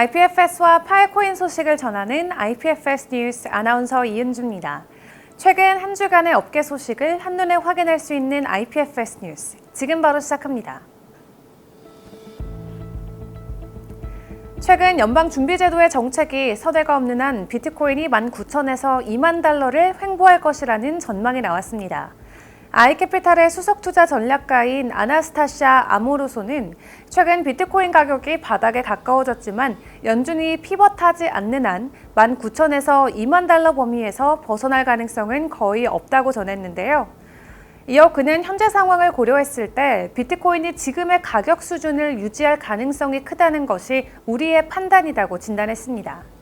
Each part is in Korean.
IPFS와 파일코인 소식을 전하는 IPFS 뉴스 아나운서 이은주입니다. 최근 한 주간의 업계 소식을 한눈에 확인할 수 있는 IPFS 뉴스. 지금 바로 시작합니다. 최근 연방준비제도의 정책이 서대가 없는 한 비트코인이 19,000에서 2만 달러를 횡보할 것이라는 전망이 나왔습니다. 아이캐피탈의 수석 투자 전략가인 아나스타샤 아모로소는 최근 비트코인 가격이 바닥에 가까워졌지만 연준이 피벗하지 않는 한 19,000에서 2만 달러 범위에서 벗어날 가능성은 거의 없다고 전했는데요. 이어 그는 현재 상황을 고려했을 때 비트코인이 지금의 가격 수준을 유지할 가능성이 크다는 것이 우리의 판단이라고 진단했습니다.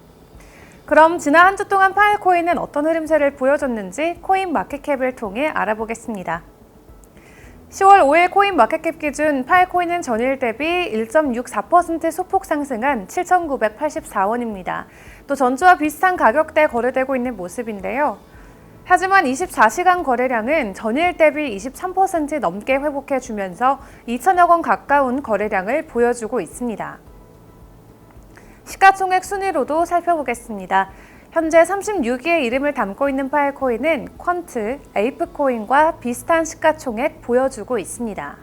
그럼 지난 한 주 동안 파일코인은 어떤 흐름세를 보여줬는지 코인 마켓캡을 통해 알아보겠습니다. 10월 5일 코인 마켓캡 기준 파일코인은 전일 대비 1.64% 소폭 상승한 7,984원입니다. 또 전주와 비슷한 가격대 거래되고 있는 모습인데요. 하지만 24시간 거래량은 전일 대비 23% 넘게 회복해 주면서 2천여 원 가까운 거래량을 보여주고 있습니다. 시가총액 순위로도 살펴보겠습니다. 현재 36위의 이름을 담고 있는 파일코인은 퀀트, 에이프코인과 비슷한 시가총액 보여주고 있습니다.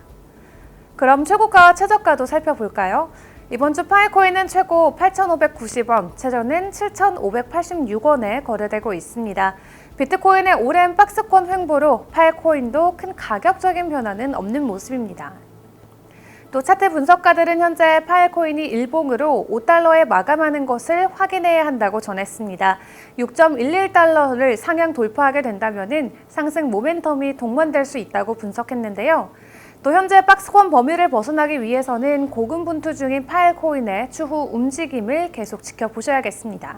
그럼 최고가와 최저가도 살펴볼까요? 이번 주 파일코인은 최고 8,590원, 최저는 7,586원에 거래되고 있습니다. 비트코인의 오랜 박스권 횡보로 파일코인도 큰 가격적인 변화는 없는 모습입니다. 또 차트 분석가들은 현재 파일코인이 일봉으로 5달러에 마감하는 것을 확인해야 한다고 전했습니다. 6.11달러를 상향 돌파하게 된다면 상승 모멘텀이 동반될 수 있다고 분석했는데요. 또 현재 박스권 범위를 벗어나기 위해서는 고군분투 중인 파일코인의 추후 움직임을 계속 지켜보셔야겠습니다.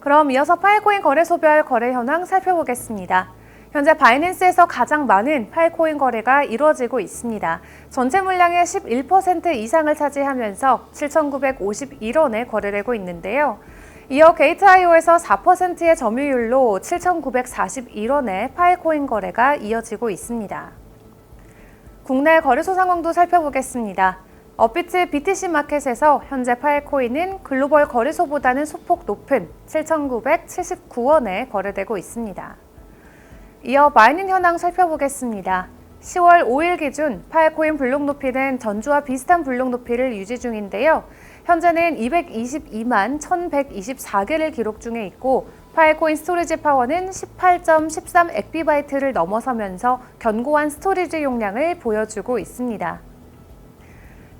그럼 이어서 파일코인 거래소별 거래 현황 살펴보겠습니다. 현재 바이낸스에서 가장 많은 파일코인 거래가 이루어지고 있습니다. 전체 물량의 11% 이상을 차지하면서 7,951원에 거래되고 있는데요. 이어 게이트아이오에서 4%의 점유율로 7,941원에 파일코인 거래가 이어지고 있습니다. 국내 거래소 상황도 살펴보겠습니다. 업비트 BTC 마켓에서 현재 파일코인은 글로벌 거래소보다는 소폭 높은 7,979원에 거래되고 있습니다. 이어 마이닝 현황 살펴보겠습니다. 10월 5일 기준 파일코인 블록 높이는 전주와 비슷한 블록 높이를 유지 중인데요. 현재는 222만 1124개를 기록 중에 있고 파일코인 스토리지 파워는 18.13 엑비바이트를 넘어서면서 견고한 스토리지 용량을 보여주고 있습니다.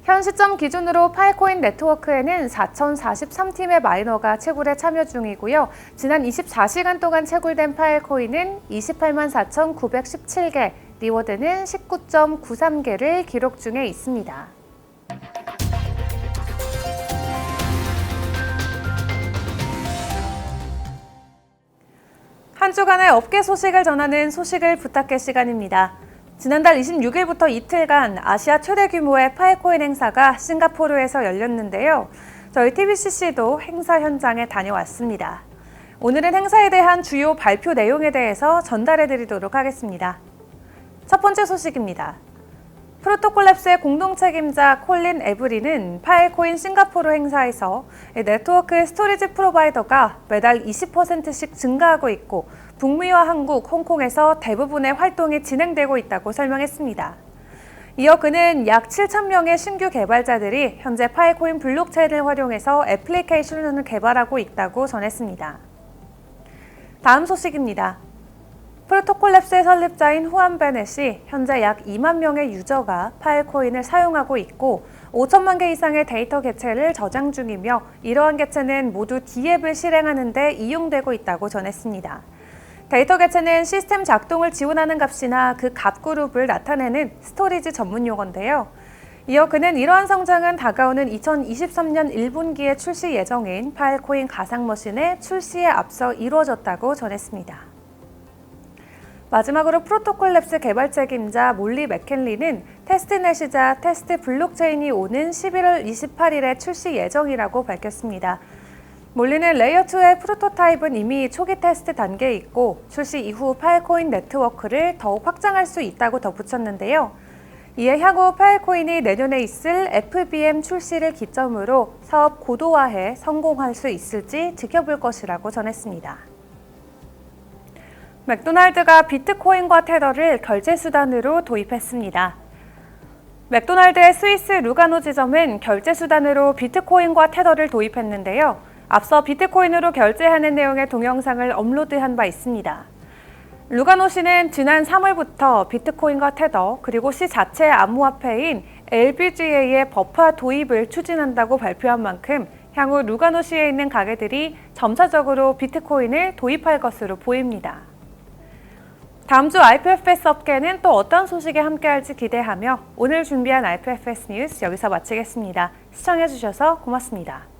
현 시점 기준으로 파일코인 네트워크에는 4,043팀의 마이너가 채굴에 참여 중이고요. 지난 24시간 동안 채굴된 파일코인은 28만 4,917개, 리워드는 19.93개를 기록 중에 있습니다. 한 주간의 업계 소식을 전하는 소식을 부탁해 시간입니다. 지난달 26일부터 이틀간 아시아 최대 규모의 파이코인 행사가 싱가포르에서 열렸는데요. 저희 TBCC도 행사 현장에 다녀왔습니다. 오늘은 행사에 대한 주요 발표 내용에 대해서 전달해 드리도록 하겠습니다. 첫 번째 소식입니다. 프로토콜랩스의 공동 책임자 콜린 에브리는 파일코인 싱가포르 행사에서 네트워크 스토리지 프로바이더가 매달 20%씩 증가하고 있고 북미와 한국, 홍콩에서 대부분의 활동이 진행되고 있다고 설명했습니다. 이어 그는 약 7,000명의 신규 개발자들이 현재 파일코인 블록체인을 활용해서 애플리케이션을 개발하고 있다고 전했습니다. 다음 소식입니다. 프로토콜랩스의 설립자인 후안 베넷이 현재 약 2만 명의 유저가 파일코인을 사용하고 있고 5천만 개 이상의 데이터 개체를 저장 중이며 이러한 개체는 모두 D앱을 실행하는 데 이용되고 있다고 전했습니다. 데이터 개체는 시스템 작동을 지원하는 값이나 그 값 그룹을 나타내는 스토리지 전문 용어인데요. 이어 그는 이러한 성장은 다가오는 2023년 1분기에 출시 예정인 파일코인 가상머신의 출시에 앞서 이루어졌다고 전했습니다. 마지막으로 프로토콜 랩스 개발 책임자 몰리 맥켄리는 테스트넷이자 테스트 블록체인이 오는 11월 28일에 출시 예정이라고 밝혔습니다. 몰리는 레이어2의 프로토타입은 이미 초기 테스트 단계에 있고 출시 이후 파일코인 네트워크를 더욱 확장할 수 있다고 덧붙였는데요. 이에 향후 파일코인이 내년에 있을 FBM 출시를 기점으로 사업 고도화에 성공할 수 있을지 지켜볼 것이라고 전했습니다. 맥도날드가 비트코인과 테더를 결제 수단으로 도입했습니다. 맥도날드의 스위스 루가노 지점은 결제 수단으로 비트코인과 테더를 도입했는데요. 앞서 비트코인으로 결제하는 내용의 동영상을 업로드한 바 있습니다. 루가노 씨는 지난 3월부터 비트코인과 테더 그리고 시 자체의 암호화폐인 LBGA의 버파 도입을 추진한다고 발표한 만큼 향후 루가노 시에 있는 가게들이 점차적으로 비트코인을 도입할 것으로 보입니다. 다음 주 IPFS 업계는 또 어떤 소식에 함께할지 기대하며 오늘 준비한 IPFS 뉴스 여기서 마치겠습니다. 시청해주셔서 고맙습니다.